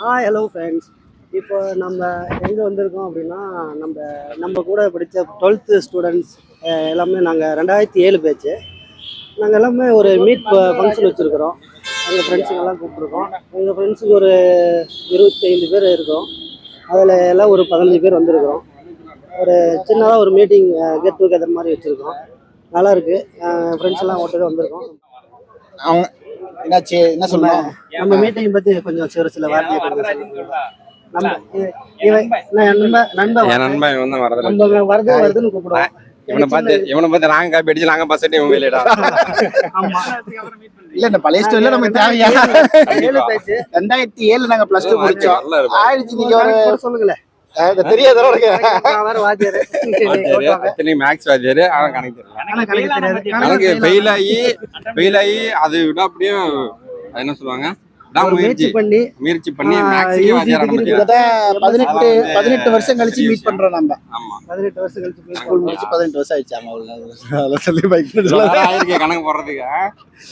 Hi hello friends இப்போ நம்ம எங்கே வந்திருக்கோம் அப்படின்னா நம்ம நம்ம கூட படித்த டுவெல்த்து ஸ்டூடெண்ட்ஸ் எல்லாமே நாங்கள் ரெண்டாயிரத்தி ஏழு பேச்சு நாங்கள் எல்லாமே ஒரு மீட் ஃபங்க்ஷன் வச்சுருக்குறோம். எங்கள் ஃப்ரெண்ட்ஸுங்கெல்லாம் கூப்பிட்ருக்கோம் எங்கள் ஃப்ரெண்ட்ஸுக்கு ஒரு இருபத்தைந்து பேர் இருக்கோம். அதில் எல்லாம் ஒரு பதினஞ்சு பேர் வந்திருக்கிறோம். ஒரு சின்னதாக ஒரு மீட்டிங் கெட் டுகெதர் மாதிரி வச்சுருக்கோம். நல்லாயிருக்கு ஃப்ரெண்ட்ஸ் எல்லாம் ஒட்டுக்க வந்திருக்கோம். அவங்க என்னாச்சு? என்ன சொல்லணும்? நம்ம மீட்டிங் பற்றி கொஞ்சம் சில சில இ- இவன் இவன் இவனை பார்த்து இவனை பார்த்து நாங்க காப்பி அடிச்சு நாங்க பஸ் இல்லடா ஆமா. இல்ல இந்த பழைய ஸ்டோரியில நமக்கு தேவையா? ரெண்டாயிரத்தி ஏழுல நாங்க பிளஸ் டூ முடிச்சோம். ஆயிடுச்சு நீங்க ஒரு சொல்லுங்களேன். அது அப்படியே அது என்ன சொல்லுவாங்க? முயற்சி. பண்ணி பதினெட்டு பதினெட்டு வருஷம் கழிச்சு மீட் பண்றோம் நம்ம ஆமா. பதினெட்டு வருஷம் கழிச்சு ஸ்கூல் முடிச்சு பதினெட்டு வருஷம் ஆயிடுச்சு ஆமா சொல்லி பைக் கணக்கு போடுறதுக்கு?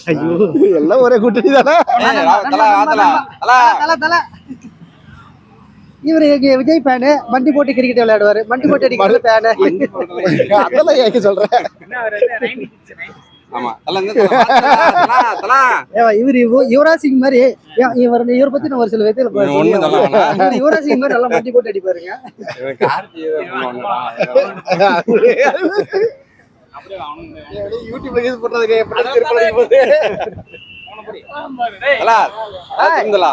ஐயோ. எல்லாம் ஒரே கூட்டணி தானே ஏய், ரா- தல, வா, தல. தல. தல தல இவரு விஜய் ஃபேனு மண்டி போட்டு கிரிக்கெட் விளையாடுவாரு. மண்டி போட்டு அடிக்கிறது ஃபேனு அதெல்லாம் ஏக்க சொல்றேன். இவர் யுவராஜ் சிங் மாதிரி ஏன் இவர் இவரை பத்தி நான் ஒரு சில விதத்துல யுவராஜ் சிங் மாதிரி நல்லா மண்டி போட்டு அடிப்பாருங்க. யூடியூப்ல யூஸ் தல, தல, திருந்தலா.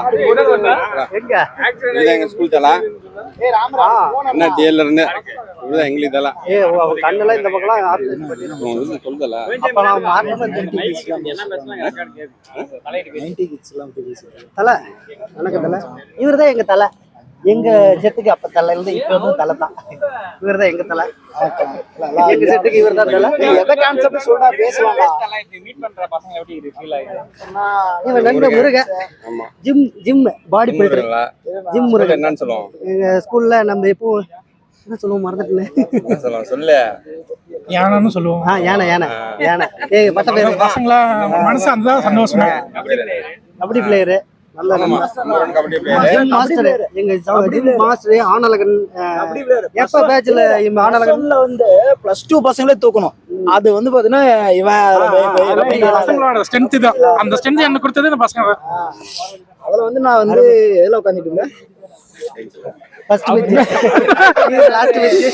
எங்க? ஸ்கூல் தலா? ஏய் ராமரா போன என்ன ஜெயில இருந்து எங்களுக்கு தலா. ஏ கண்ணெல்லாம் இந்த பக்கம்லாம் ஆப்ரேஷன் சொல்லுதல அப்ப நான் மாறணும் தலை வணக்கம் தலை. இவர் தான் எங்க தலை? எங்க செட்டுக்கு அப்ப தலை இருந்து இப்ப வந்து தலை தான். இவர் தான் எங்க தலை? எங்க செட்டுக்கு இவர் தான் தலை? எதை கான்செப்ட் சொல்றா? பேசுவாங்க இவன் நண்பன் முருகன். ஆமா. Gym gym body builder. Gym Murugan. என்னன்னு சொல்லுவோம்? எங்க ஸ்கூல்ல நம்ம எப்போ என்ன சொல்லுவோம் மறந்துட்டேன். என்ன சொல்லுவோம்? சொல்லு. யானைன்னு சொல்லுவோம். ஆ யானை யானை. யானை. ஏய் பட்ட பேரு. பசங்களா மனசு அந்த சந்தோஷம். கபடி பிளேயரு பிளஸ் டூ பசங்களே தூக்கணும். அது வந்து பாத்தீங்கன்னா இவன் பசங்களோட ஸ்ட்ரென்த் தான். அந்த ஸ்ட்ரென்த் எனக்கு கொடுத்தது? இந்த பசங்க. அதுல வந்து நான் வந்து எதுல உட்காந்துட்டு இருந்தேன்? First batch last batch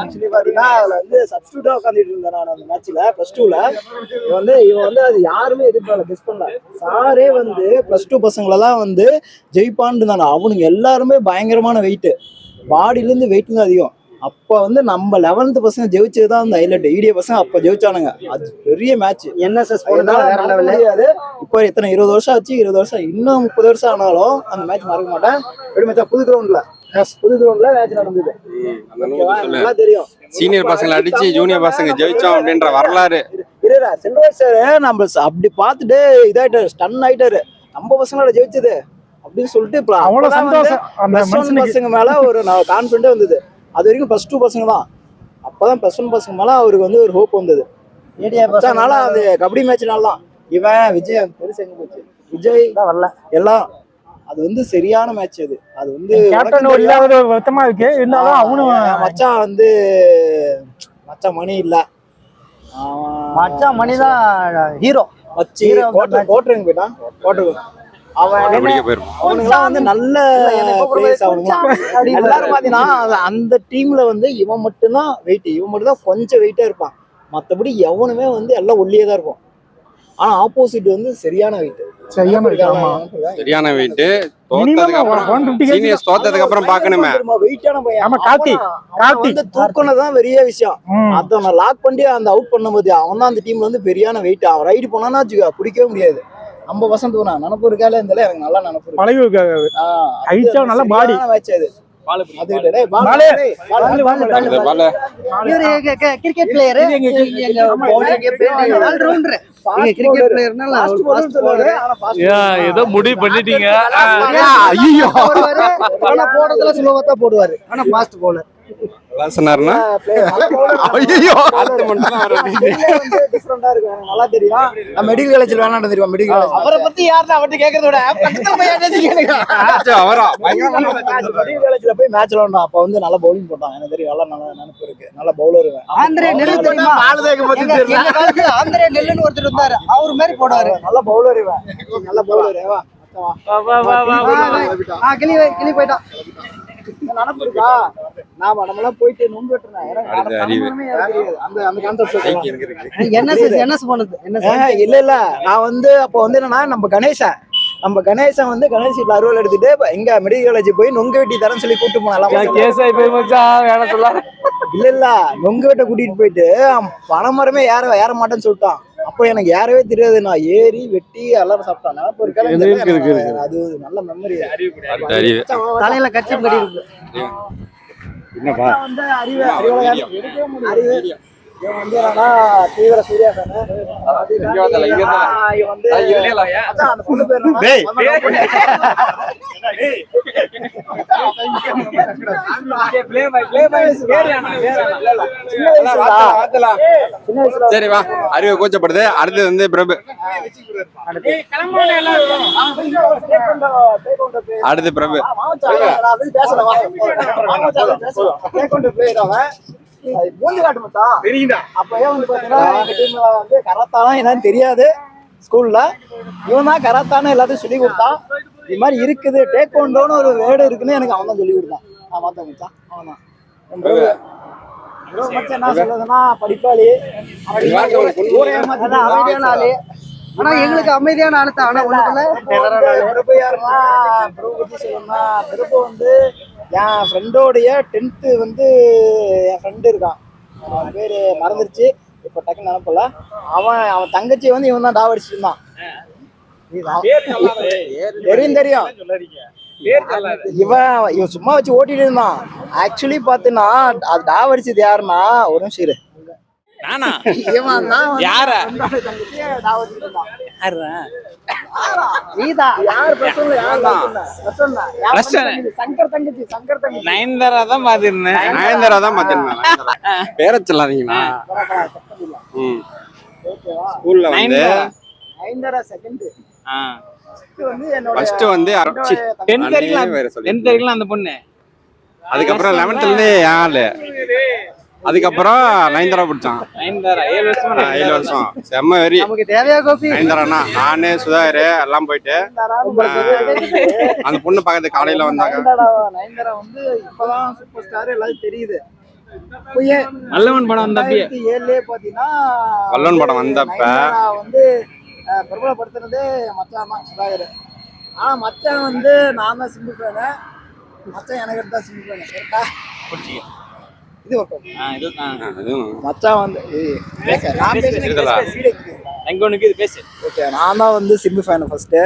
actually பாத்தீங்கன்னா அதுல வந்து சப்ஸ்டியூட்டா உட்காந்துட்டு இருந்தேன் நான் அந்த மேட்ச்ல பிளஸ் இவன் வந்து இவன் வந்து அது யாருமே எதிர்பார்க்கல கெஸ் பண்ணல. சாரே வந்து பிளஸ் டூ பசங்களெல்லாம் வந்து ஜெயிப்பான்னு இருந்தாங்க. அவனுங்க எல்லாருமே பயங்கரமான வெயிட் பாடியில இருந்து வெயிட் தான் அதிகம். அப்ப வந்து நம்ம லெவன்த் பசங்க ஜெயிச்சது தான் அந்த ஹைலைட் ஈடிய பசங்க அப்ப ஜெயிச்சானுங்க. அது பெரிய மேட்ச் என்எஸ்எஸ் போனதா வேற லெவல் முடியாது. இப்போ எத்தனை இருபது வருஷம் ஆச்சு இருபது வருஷம் இன்னும் முப்பது வருஷம் ஆனாலும் அந்த மேட்ச் மறக்க மாட்டேன். எப்படி மச்சா புது கிரவுண்ட்ல புது கிரவுண்ட்ல மேட்ச் நடந்தது. நல்லா தெரியும். சீனியர் பசங்களை அடிச்சு ஜூனியர் பசங்க ஜெயிச்சோம் அப்படின்ற வரலாறு. இருடா செல்வராஜ் சார் நம்ம அப்படி பார்த்துட்டு இதாயிட்டாரு ஸ்டன் ஆயிட்டாரு. நம்ம பசங்களோட ஜெயிச்சது. அப்படின்னு சொல்லிட்டு இப்ப அவ்வளவு சந்தோஷம். பசங்க மேல ஒரு கான்பிடண்டே வந்தது அது வரைக்கும் பிளஸ் டூ பசங்க தான். அப்பதான் பிளஸ் ஒன் பசங்க மேல அவருக்கு வந்து ஒரு ஹோப் வந்தது. அதனால அந்த கபடி மேட்ச்னால தான். இவன் விஜய் பெருசு எங்க போச்சு? விஜய் தான் வரல. எல்லாம் அது வந்து சரியான மேட்ச் அது. அது வந்து கேப்டன். இல்லாத வருத்தமா இருக்கு. இருந்தாலும் அவனும் மச்சான் வந்து மச்சான் மணி இல்ல. மச்சான் மணி தான் ஹீரோ மச்சி கோட்டர் கோட்டருங்க போயிட்டான்? கோட்டருக்கு வந்து நல்ல எல்லாரும் பாத்தீங்கன்னா அந்த டீம்ல வந்து இவன் மட்டும்தான் வெயிட் இவன் மட்டும் தான் கொஞ்சம் வெயிட்டா இருப்பான். மத்தபடி எவனுமே வந்து எல்லாம் ஒல்லியே தான் இருக்கும் ஆனா ஆப்போசிட் வந்து சரியான வெயிட் சரியான வெயிட் அப்புறம் 150 kg சீனியர்ஸ் தோத்ததுக்கு அப்புறம் பாக்கணுமே வெயிட்டான பையன். ஆமா, கார்த்தி. வந்து பெரிய விஷயம். அத நான் லாக் பண்ணி அந்த அவுட் பண்ணும்போது அவன் தான் அந்த டீம்ல வந்து பெரியான வெயிட் அவன் ரைடு வச்சுக்க பிடிக்கவே முடியாது. நம்ம பசங்க தூணா நினப்பு இருக்கால இருந்தாலே எனக்கு நல்லா நினப்பு பழகி ஆ நல்ல body. மேட்ச் அது. கிரிக்கெட் பிளேயர் ஏதோ முடிவு பண்ணிட்டீங்க. ஐயோ. போடுறதுல தான் போடுவாரு ஆனா ஃபாஸ்ட் பவுலர் நல்லா சொன்னாருன்னா? ஐயோ காலத்து மட்டும் தான் வர டிஃப்ரெண்டா இருக்கும் எனக்கு நல்லா தெரியும். நான் மெடிக்கல் காலேஜ்ல வேணாம் தெரியும்? மெடிக்கல் காலேஜ் அவரை பத்தி யாருன்னு அவர்கிட்ட கேட்கறத விட பக்கத்துல போய் யார்கிட்டயாச்சும் கேளுங்க. அவரா? பயங்கரமான மெடிக்கல் காலேஜ்ல போய் மேட்ச் விளாண்டோம் அப்ப வந்து நல்லா பவுலிங் போட்டான். எனக்கு தெரியும். நல்லா நல்லா நினைப்பு இருக்கு. நல்ல பவுலர் ஆந்திரே நெல்லு தெரியுமா? காலத்துல ஆந்திரே நெல்லுன்னு ஒருத்தர் இருந்தாரு. அவர் மாதிரி போடுவாரு. நல்ல பவுலர் இவன். நல்ல பவுலர் வா ஆ, கிளி வை- கிளி போயிட்டான். நினப்பு இருக்கா நாம நம்மளாம் போயிட்டு வெட்டுறேன் இருக்கு என்ன போனது என்ன ஏன் இல்ல இல்ல. நான் வந்து அப்போ வந்து என்னன்னா நம்ம கணேசன். நம்ம கணேசன் வந்து கணேஷ் வீட்டுல அறுவல் எடுத்துட்டு இப்ப எங்க மெடிக்கல் காலேஜ் போய் நொங்கு வெட்டி தரேன்னு சொல்லி கூட்டு போனேன். கேஸ் ஆகி போய் மச்சான் வேணாம் சொல்ல. இல்ல இல்ல. நொங்கு வெட்ட கூட்டிட்டு போயிட்டு அவன் பனைமரமே ஏற ஏற மாட்டேன்னு சொல்லிட்டான். அப்போ எனக்கு ஏறவே தெரியாது. நான் ஏறி வெட்டி எல்லாரும் தெரியல. இருக்கு. அது நல்ல மெமரி அறிவு. தலையில கட்சி கட்டி இருக்கு என்னப்பா? வந்து அறிவு முடியாது. அறிவு. இவன் வந்து என்னன்னா தீவிர சூர்யா fan. இங்க வந்தல, இங்க வந்தல. இவன் வந்து அதான் அந்த பொண்ணு பேர் என்னன்னா? டேய். சின்ன சரி வா அறிவை கூச்சப்படுது அடுத்தது வந்து பிரபு அடுத்து பிரபு என்னன்னு தெரியாது. ஸ்கூல்ல இவன் தான் கராத்தான்னு எல்லாத்தையும் சொல்லி கொடுத்தான். இது மாதிரி இருக்குது. டேக்கோண்டோன்னு ஒரு வேர்டு இருக்குன்னு எனக்கு அவன் தான் சொல்லி கொடுத்தான். நான் பார்த்தேன் மச்சான் அவன் தான். மச்சான் என்ன சொல்றதுன்னா படிப்பாளி. அமைதியான ஆளு. ஆனா எங்களுக்கு அமைதியான ஆளு தான். ஆனா உள்ளுக்குள்ள பிரபு யாருன்னா பிரபு பத்தி சொல்லணும்னா பிரபு வந்து என் ஃப்ரெண்டோடைய டென்த்து வந்து என் ஃப்ரெண்டு இருக்கான். அவன் பேரு மறந்துருச்சு. இப்போ டக்குன்னு நினப்பில்ல அவன் அவன் தங்கச்சி வந்து இவன் தான் டாவடிச்சிட்டு இருந்தான். தெரியும் தெரியும். இவன் இவன் சும்மா வச்சு ஓட்டிட்டு இருந்தான். ஆக்சுவலி பார்த்தீங்கன்னா அது டாவடிச்சது யாருன்னா ஒரு நிமிஷம் நானா? யார? நயன்தாரா தான் பாத்திருந்தேன். நயன்தாரா. தான் மாத்திருந்தேன் பேர சொல்லாதீங்கண்ணா ஸ்கூல்ல வந்து நயன்தாரா? செகண்ட் ஃபர்ஸ்ட் வந்து டென்த் வரைக்கும். டென்த் வரைக்கும் அந்த பொண்ணு. அதுக்கப்புறம் லெவன்த்ல இருந்து ஆளு. அதுக்கப்புறம் நயன்தாரா பிடிச்சான். ஏழு வருஷமா செம்ம வெறி. நமக்கு தேவையா கோபி? நயன்தாராண்ணா நானு சுதாகர் எல்லாம் போயிட்டு. அந்த பொண்ணு பக்கத்து காலையில வந்தாங்க. நயன்தாரா வந்து இப்பதான் சூப்பர் ஸ்டார் எல்லாரும் தெரியுது. நல்லவன் படம் ரெண்டாயிரத்தி ஏழுலயே பாத்தீங்கன்னா வல்லவன் படம் வந்தப்ப. வந்து அஹ், பிரபலப்படுத்துனதே மச்சான் தான் சுதாகர். ஆனா மச்சான் வந்து நான் தான் சிம்பு ஃபேனு மச்சான் எனக்கு எடுத்தா சிம்பு ஃபேனு கரெக்டா இது ஒரு மச்சான் வந்து. எங்க ஒண்ணுக்கு இது பேசு. ஓகே நான் தான் வந்து சிம்பு ஃபேனு ஃபர்ஸ்ட்டு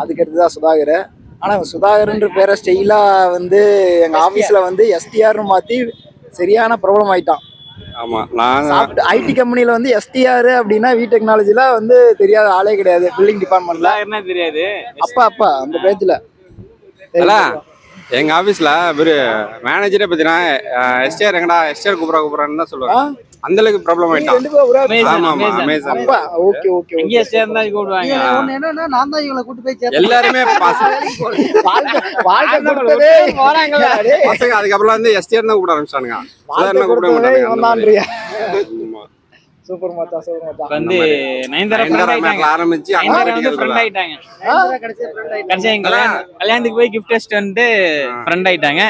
அதுக்கடுத்து தான் சுதாகர். ஆனால் சுதாகர்ன்ற பேரை ஸ்டைலாக வந்து எங்கள் ஆஃபீஸில் வந்து எஸ்டிஆர்னு மாற்றி சரியான ப்ராப்ளம் ஆயிட்டான். ஆமா நான் சாப்பிட்டு ஐடி கம்பெனியில் வந்து எஸ்டிஆர் அப்படின்னா வி டெக்னாலஜியில் வந்து தெரியாத ஆளே கிடையாது பில்டிங் டிபார்ட்மெண்ட்டில் என்ன தெரியாது. அப்பா அப்பா அந்த பேஜில். எங்க ஆபீஸ்ல ஒரு மேனேஜரே பாத்தீங்கன்னா எஸ்டிஆர் எங்கடா எஸ்டிஆர் கூப்பிடா கூப்பிடான்னு தான் சொல்லுவாங்க. அந்த அளவுக்கு ப்ராப்ளம் ஆயிட்டான். ஆமா ஆமா Amazon. அமேசான் அப்பா ஓகே ஓகே எங்கேயா சேர்ந்தா கூப்பிடுவாங்க என்னன்னா நான் தான் இவங்களை கூட்டு போய். எல்லாருமே? பசங்க அதுக்கப்புறம் வந்து எஸ்டிஆர் தான் கூப்பிட ஆரம்பிச்சானுங்க கூப்பிட மாட்டாங்க சூப்பர் மச்சான் சூப்பர் மச்சான் வந்து நயன்தாரா ஃப்ரெண்ட் ஆரம்பிச்சு அங்க நயன்தாரா வந்து ஃப்ரெண்ட். ஆயிட்டாங்க. கடைசியா எங்க கல்யாணத்துக்கு போய் கிஃப்ட் டெஸ்ட் வந்துட்டு ஃப்ரெண்ட் ஆயிட்டாங்க.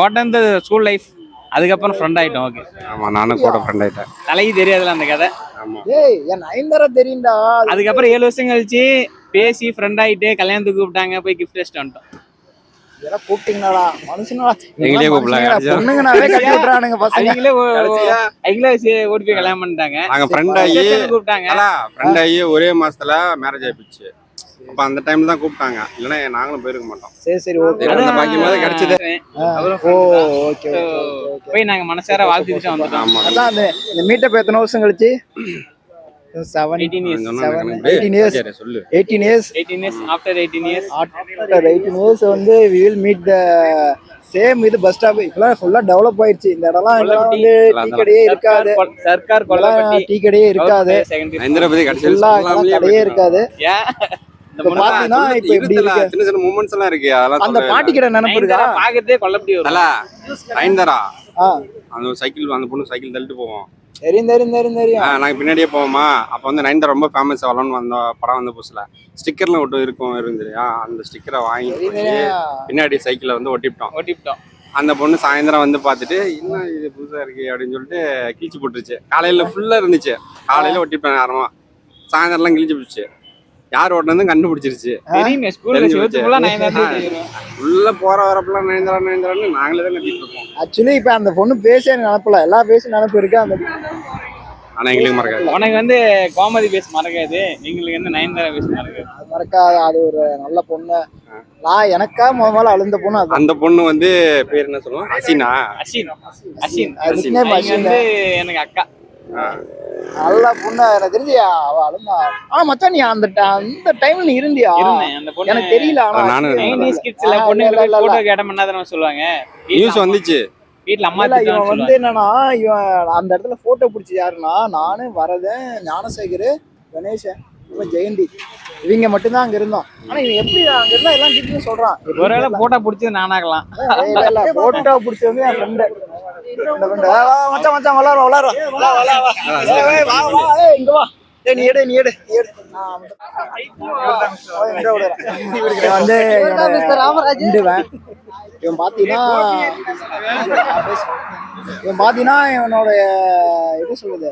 உடனே ஸ்கூல் லைஃப் அதுக்கப்புறம் ஃப்ரெண்ட் ஆயிட்டோம் ஓகே ஆமா நானும் கூட ஃப்ரெண்ட் ஆயிட்டேன். தலைக்கு தெரியாதுல அந்த கதை. ஆமா. ஏய் என் நயன்தாரா தெரியும்டா. அது அதுக்கப்புறம் ஏழு வருஷம் கழிச்சு பேசி ஃப்ரெண்ட் ஆயிட்டு கல்யாணத்துக்கு கூப்பிட்டாங்க போய் கிஃப்ட் டெஸ்ட் வந்துட்டோம். இதெல்லாம் கூப்பிட்டீங்களா மனுஷங்களா எங்களையே கூப்பிடல, கடைசியா. பொண்ணுங்கனாவே கட்டி விட்டுறானுங்க பசங்க. சே- ஓடி போய் கல்யாணம் பண்ணிட்டாங்க. நாங்க ஃப்ரெண்ட் ஆகி கூப்பிட்டாங்க. ஃப்ரெண்ட் ஆகி ஒரே மாசத்துல மேரேஜ் ஆயிடுச்சு அப்ப அந்த டைம்ல தான் கூப்பிட்டாங்க. இல்லைன்னா நாங்களும் போயிருக்க மாட்டோம். சரி சரி ஓகே. அந்த பாக்கியமாவது கிடைச்சது. அப்புறம் ஓ. ஓகே போய் நாங்க மனசார வாழ்த்திட்டு வந்துட்டோம். ஆமா அதான் அந்த இந்த மீட்டப் எத்தனை வருஷம் கழிச்சு? Seven eighteen years eighteen years eighteen years after eighteen years after eighteen years வந்து வில் மீட் த சேம் இது பஸ் ஸ்டாப் இப்பெல்லாம் ஃபுல்லா டெவலப் ஆயிடுச்சு. இந்த இடம்லாம் இதெல்லாம் வந்து டீ கடையே இருக்காது. சர்க்கார் டீ கடையே இருக்காது. ஃபுல்லா கடையே. இருக்காது. அந்த பாட்டி கடை நினைப்பு இருக்கா? பாக்கத்தே அந்த சைக்கிள் அந்த பொண்ணு சைக்கிள் தள்ளிட்டு போவோம் தெரியும் தெரியும் தெரியும் தெரியும். ஆ, நாங்க பின்னாடியே போவோமா? அப்ப வந்து நயன்தாரா ரொம்ப ஃபேமஸ் ஆகலாம்னு வந்த படம் வந்த புதுசுல. ஸ்டிக்கர்லாம் ஒட்டு இருக்கும் இருந்துலையா அந்த ஸ்டிக்கரை வாங்கி. பின்னாடி சைக்கிளை வந்து ஒட்டிவிட்டோம் ஓட்டிவிட்டோம் அந்த பொண்ணு சாயந்தரம் வந்து பார்த்துட்டு என்ன இது புதுசா இருக்கு? அப்படின்னு சொல்லிட்டு கிழிச்சு போட்டுருச்சு. காலையில ஃபுல்லா இருந்துச்சு. காலையில ஒட்டிப்பேன் நேரமா. சாயந்தரம்லாம் கிழிச்சு போச்சு யார் ஓட்டினதும் கண்டுபிடிச்சிருச்சு. உள்ள போற வரப்பெல்லாம் நயன்தாரா நயன்தாரான்னு நாங்களே தான் கட்டிட்டு இருக்கோம். ஆக்சுவலி இப்ப அந்த பொண்ணு பேச நினப்பல எல்லா பேச நினப்பு இருக்கு. அந்த ஆனா எங்களுக்கு மறக்காது. உனக்கு வந்து கோமதி பேஸ் மறக்காது. எங்களுக்கு வந்து நயன்தாரா பேஸ் மறக்காது. அது மறக்காத. அது ஒரு நல்ல பொண்ணு. நான் எனக்கா முத முதல்ல அழுந்த பொண்ணு அது. அந்த பொண்ணு வந்து பேர் என்ன சொல்லுவோம்? அசினா. nickname அவங்க அசின். வந்து எனக்கு அக்கா. நல்ல பொண்ணு எனக்கு தெரிஞ்சு அவ அழுந்தா. ஆனா மச்சான் நீ அந்த அந்த டைம்ல நீ இருந்தியா? இருந்தேன். அந்த பொண்ணு எனக்கு தெரியல ஆனா. நைன்டிஸ் கிட்ஸ்ல ஆ, பொண்ணு இல்ல, இல்ல, இல்ல. போட்டோ கேட்ட பண்ணாதான் சொல்லுவாங்க. நியூஸ் வந்துச்சு. வீட்ல அம்மா இவன் வந்து என்னன்னா இவன் அந்த இடத்துல போட்டோ பிடிச்சி யாருன்னா நானு வரதன் ஞானசேகர் கணேசன் இவன் ஜெயந்தி. இவங்க மட்டும்தான் அங்க இருந்தோம். ஆனா இவன் எப்படி அங்க இருந்தா எல்லாம் டீட்டெயில் சொல்றான். ஒருவேளை போட்டோ பிடிச்சது நானாகலாம். போட்டோ பிடிச்சி வந்து என் ஃப்ரெண்டு மச்சான் மச்சான் விளாடுறோம் விளாடுறோம் வா, வா, வா, வா. ஏய், ஏய், வா, வா, ஏய், இங்க வா. நீ எடு நீ எடு நீ எடு. நான் வந்து- விடுறேன். இவன் இவன் பாத்தீங்கன்னா இவனோட எப்படி சொல்லுது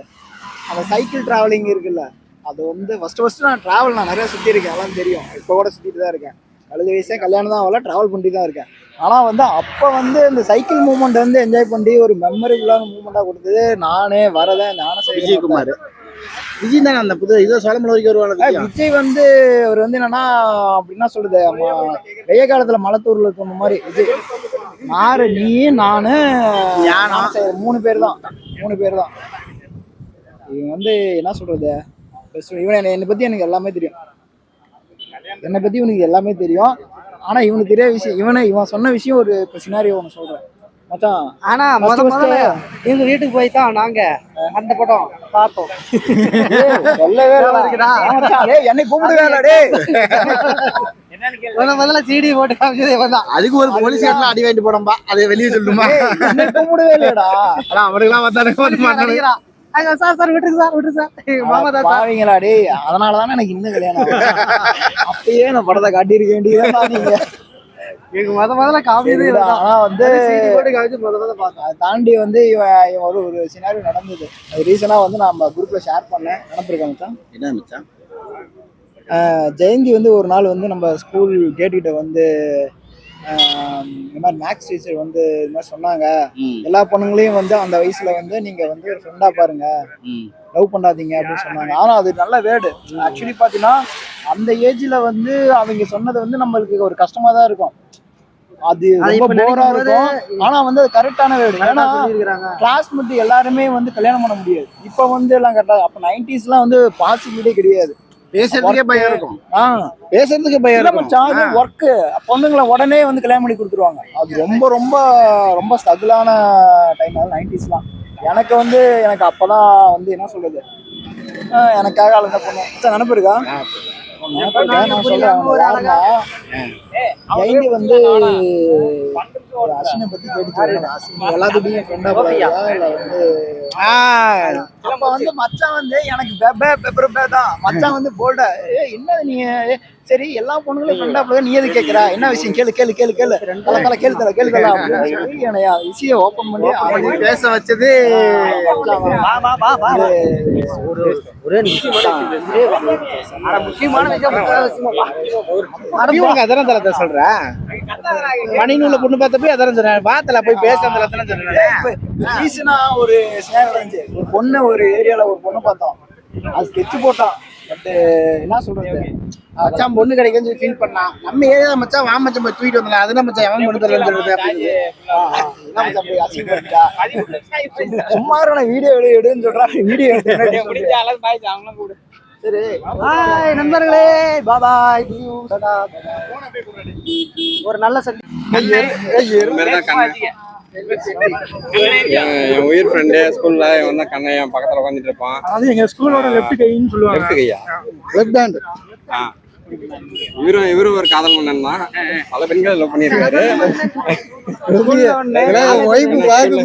அந்த சைக்கிள் டிராவலிங் இருக்குல்ல அது வந்து ஃபர்ஸ்ட் ஃபர்ஸ்ட் நான் டிராவல் நான் நிறைய சுத்தி இருக்கேன் எல்லாம் தெரியும். இப்போ கூட சுத்திட்டு தான் இருக்கேன். கழுது வயசே கல்யாணம் தான் ஆகல டிராவல் பண்ணிட்டு தான் இருக்கேன். ஆனால் வந்து அப்போ வந்து இந்த சைக்கிள் மூமெண்ட் வந்து என்ஜாய் பண்ணி ஒரு மெமரபிளான மூமெண்ட்டாக கொடுத்தது நானே வரதேன் நானும் விஜயகுமார். விஜய் தானே அந்த புது இது சோழமலை வரைக்கும் வருவாங்க விஜய்? வந்து அவர் வந்து என்னன்னா அப்படின்னா சொல்லுது வெய்ய காலத்துல மலத்தூர்ல சொன்ன மாதிரி விஜய். நாரு நீ நானு மூணு பேர் தான் மூணு பேர் தான் இவன் வந்து என்ன சொல்றது best friend. இவன் என்னை பத்தி எனக்கு எல்லாமே தெரியும். என்னை பத்தி இவனுக்கு எல்லாமே தெரியும். ஆனா இவனுக்கு தெரியாத விஷயம் இவனை இவன் சொன்ன விஷயம் ஒரு இப்போ சினாரியோ ஒன்று சொல்றேன். மச்சான் ஆனா முத First முதல்ல எங்க வீட்டுக்கு போய் தான் நாங்க அந்த படம் பார்த்தோம். என்னை கூப்பிடுவே இல்ல, டேய். என்னன்னு கேளு. முத முதல்ல சிடி போட்டு காமிச்சதே அதுக்கு ஒரு போலீஸ் அடி வாங்கிட்டு போனோம்பா அதை வெளியே சொல்லுமா கூப்பிடவே இல்லடா வந்தானே நடிக்கிறான் அங்க சார் சார் விட்டுருக்கு சார் விட்டுரு சார். மாமா தான் பாவீங்களா டேய். அதனால தானே எனக்கு இன்னும் கல்யாணம். அப்பயே நான் படத்தை காட்டியிருக்க வேண்டியதுதான் நீங்க எங்க முத முதல்ல தான் ஆனா வந்து சிடி போட்டு காமிச்சு முத முதல்ல பார்த்தோம் அதை தாண்டி வந்து இவன் இவன் ஒரு ஒரு சினாரி நடந்தது. அது ரீசனா வந்து நம்ம குரூப்ல ஷேர் பண்ணேன். நினப்பிருக்கேன் மச்சான்? என்ன மச்சான்? ஜெயந்தி வந்து ஒரு நாள் வந்து நம்ம ஸ்கூல் கேட்டுக்கிட்ட வந்து இந்த மாதிரி மேக்ஸ் டீச்சர் வந்து இது மாதிரி சொன்னாங்க. எல்லா பொண்ணுங்களையும் வந்து அந்த வயசுல வந்து நீங்க வந்து ஒரு ஃப்ரெண்டா பாருங்க. லவ் பண்ணாதீங்க அப்படின்னு சொன்னாங்க. ஆனா அது நல்ல வேர்டு ஆக்சுவலி பாத்தீங்கன்னா அந்த ஏஜ்ல வந்து அவங்க சொன்னது வந்து நம்மளுக்கு ஒரு கஷ்டமா தான் இருக்கும். அது ரொம்ப போரா இருக்கும். ஆனா வந்து அது கரெக்டான வேர்டு ஏன்னா கிளாஸ் மட்டும் எல்லாருமே வந்து கல்யாணம் பண்ண முடியாது. இப்போ வந்து எல்லாம் கரெக்டா அப்ப நைன்டிஸ்லாம் வந்து பாசிபிலிட்டி கிடையாது. பேசுறதுக்கே பயம் இருக்கும். ஆ. பேசுறதுக்கு பயம் இருக்கும். அது ஒர்க்கு பொண்ணுங்களை உடனே வந்து கல்யாணம் பண்ணி கொடுத்துருவாங்க. அது ரொம்ப ரொம்ப ரொம்ப ஸ்ட்ரகிளான டைம் அது நைன்டிஸ்லாம் எனக்கு வந்து எனக்கு அப்பதான் வந்து என்ன சொல்றது? எனக்காக அழுந்த பொண்ணு. மச்சான் நினப்பு இருக்கா? நான் சொல்றேன். ஜெயந்தி வந்து அஸ்வினை பத்தி கேட்டுச்சு அஸ்வினி எல்லாத்துட்டையும் ஃப்ரெண்டா போறியா இல்ல வந்து அப்ப வந்து மச்சான் வந்து எனக்கு பெபே பெப்பர் பே தான். மச்சான் வந்து போல்டா. ஏ என்ன நீ சரி எல்லா பொண்ணுங்களும் ஃப்ரெண்டா போக நீ எது கேக்குறா? என்ன விஷயம்? கேளு கேளு கேளு கேளு. தல தல கேளு தல கேளு தல. என்னைய விஷயம் ஓபன் பண்ணி பண்ணி பேச வச்சது மச்சான் வா, வா, வா, வா, வா. ஒரே முக்கியமான முக்கியமான நீ உனக்கு அதான தரத்தை சொல்ற? பணிநூல பொண்ணு பார்த்தப்ப அதான சொல்றேன் வாத்தல போய் பேச அந்த சொல்றேன் ஒரு ஒரு பொண்ணு ஒரு ஏரியால ஒரு பொண்ணு பார்த்தோம். அது ஸ்கெட்ச் போட்டான். பட் என்ன சொல்றது? மச்சான் பொண்ணு கிடைக்குன்னு சொல்லி ஃபீல் பண்ணான். நம்ம ஏரியா மச்சான் வா மச்சான் போய் தூக்கிட்டு வந்தல அதுதான் மச்சான் எவன் பொண்ணு தரலன்னு சொல்றது அப்படின்னு சும்மா வீடியோ எடு எடுன்னு சொல்றான் வீடியோ எடுத்து சரி. ஹாய் நண்பர்களே. பாபாய் ஒரு நல்ல சந்தி என் உயிர் ஃப்ரெண்டு ஸ்கூல்ல இவன் தான் கண்ணன் என் பக்கத்துல உட்காந்துட்டு இருப்பான். அது எங்க ஸ்கூலோட லெஃப்ட் கைன்னு சொல்லுவாங்க. லெஃப்ட் கையா? லெஃப்ட் ஹேண்ட் ஆ. இவரும் இவரும் ஒரு காதல் மன்னன் தான் பல பெண்கள் லவ் பண்ணியிருக்காரு. ஒய்ஃபு பாருங்க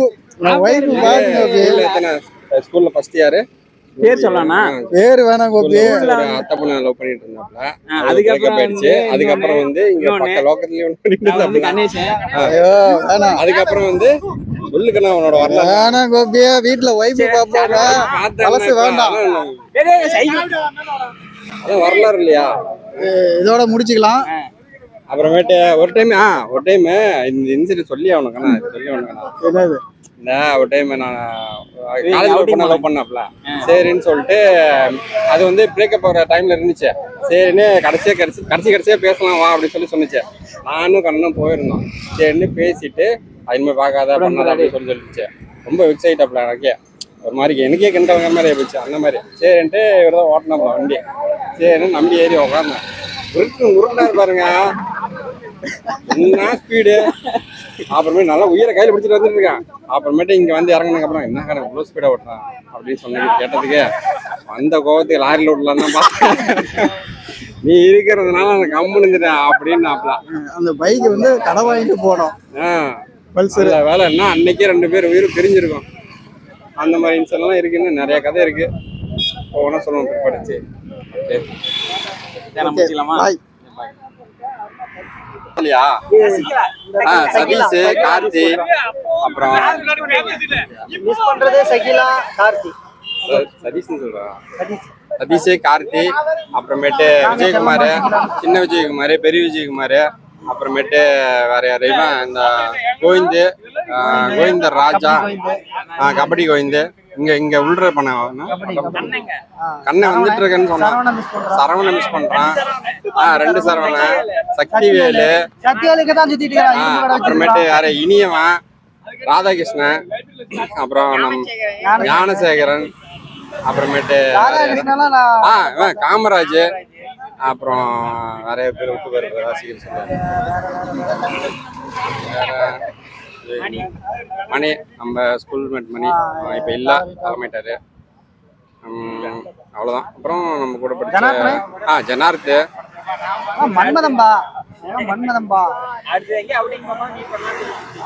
ஒய்ஃபு பாருங்க ஸ்கூல்ல ஃபர்ஸ்ட் இயர் பேர் சொல்லலாம்னா பேரு வேணாம் கோபி. அத்தை பொண்ணு லவ் பண்ணிட்டு இருந்தாப்ல அதுக்கப்புறம் போயிடுச்சு வந்து அதுக்கப்புறம் வந்து இங்க. பக்க லோக்கத்துலயே ஒன்று பண்ணிட்டு இருந்தாப்ல கணேசன் ஐயோ வேணாம். அதுக்கப்புறம் வந்து சொல்லுக்கண்ணா அவனோட வரலாறு. வேணாம் கோபி வீட்டுல ஒய்ஃபு பாப்பாங்க வேண்டாம். அதான் வரலாறு இல்லையா? இதோட முடிச்சுக்கலாம். அப்புறமேட்டு ஒரு டைம் ஆ ஒரு டைம் இந்த இன்சிடென்ட் சொல்லி அவனுக்கு சொல்லி அவனுக்கு என்னது? இந்த ஒரு டைம் நான் காலேஜ் பண்ண லவ் பண்ணாப்ல சரின்னு சொல்லிட்டு அது வந்து பிரேக்கப் ஆகிற டைம்ல இருந்துச்சு. சரின்னு கடைசியா கடைசி கடைசி கடைசியா பேசலாம் வா அப்படின்னு சொல்லி சொன்னுச்சு. நானும் கண்ணனும் போயிருந்தோம். சரின்னு பேசிட்டு அது இனிமே பார்க்காத பண்ணாத அப்படின்னு சொல்லி சொல்லிச்சு. ரொம்ப வெக்ஸ் ஆயிட்டாப்ல எனக்கே. ஒரு மாதிரி எனக்கே கிண்டவங்க மாதிரி ஆயிடுச்சு அந்த மாதிரி. சரின்ட்டு இவர் தான் ஓட்டினாப்ல வண்டி. சரின்னு நம்பி ஏறி உட்காந்தேன் உருட்டு உருண்டாரு பாருங்க. என்ன ஸ்பீடு அப்புறமே நல்லா உயிரை கையில பிடிச்சிட்டு வந்துட்டு இருக்கான். அப்புறமேட்டு இங்க வந்து இறங்குனதுக்கு அப்புறம் என்ன கணக்கு இவ்வளவு ஸ்பீடா ஓட்டுறான் அப்படின்னு சொன்னது கேட்டதுக்கு வந்த கோவத்துக்கு லாரியில விடலாம் தான் பார்த்தேன். நீ இருக்கிறதுனால எனக்கு கம்முன்னு இருந்துட்டேன் அப்படின்னு அந்த பைக் வந்து கடை வாங்கிட்டு போனோம். பல்சர். சில வேலை என்ன? அன்னைக்கே ரெண்டு பேர் உயிர் பிரிஞ்சிருக்கும். அந்த மாதிரி இன்சிடென்ட்லாம் இருக்குன்னு நிறைய கதை இருக்கு. ஒவ்வொன்றா சொல்லுவோம் பிற்பாடு நம்ம முடிச்சுக்கலாமா பாய் இல்லையா? ஆ சதீஷ் கார்த்தி. அப்புறம் மிஸ் பண்றதே சகிலா கார்த்தி. சதீஷ்னு சொல்றான் சதீஷ். கார்த்தி அப்புறமேட்டு விஜயகுமார் சின்ன விஜயகுமார் பெரிய விஜயகுமார் அப்புறமேட்டு வேற யாரு? இவன் இந்த கோவிந்து கோவிந்தர் ராஜா கபடி கோவிந்து. இங்க இங்க உள்ற பண்ண கண்ணை வந்துட்டு இருக்கேன்னு சொன்னான் சரவண மிஸ் பண்றான். ஆ ரெண்டு சரவண. சக்தி வேலு அப்புறமேட்டு யாரு? இனியவன். ராதாகிருஷ்ணன். அப்புறம் நம் ஞானசேகரன். அப்புறமேட்டு ராதாகிருஷ்ணலாம் நான் ஆ இவன் காமராஜ். அப்புறம் நிறைய பேர் விட்டு பேர் ரசிகர் சொல்லுவாங்க வேற மணி. நம்ம ஸ்கூல் மேட் மணி. இப்ப இல்ல தலைமைட்டாரு உம், அவ்வளவுதான். அப்புறம் நம்ம கூட படிச்ச? ஆ ஜனார்த்து. மன்மதம்பா. மன்மதம்பா.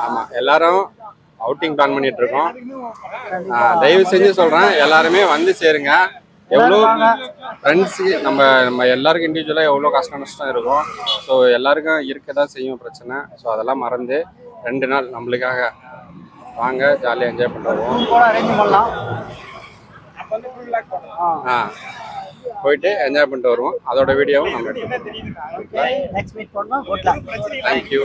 ஆமா எல்லாரும் அவுட்டிங் பிளான் பண்ணிட்டு இருக்கோம். தயவு செஞ்சு சொல்றேன் எல்லாருமே வந்து சேருங்க. எவ்வளோ ஃப்ரெண்ட்ஸு நம்ம நம்ம எல்லாருக்கும் இண்டிவிஜுவலாக எவ்வளோ கஷ்டம் நஷ்டம் இருக்கும். ஸோ எல்லாருக்கும் இருக்க தான் செய்யும் பிரச்சனை. ஸோ அதெல்லாம் மறந்து ரெண்டு நாள் நம்மளுக்காக வாங்க ஜாலியாக என்ஜாய் பண்ணுறோம் கூட அரேஞ்ச் பண்ணலாம். ஆ. போயிட்டு என்ஜாய் பண்ணிட்டு வருவோம். அதோட வீடியோவும் நம்ம ஓட்டலாம் தேங்க்யூ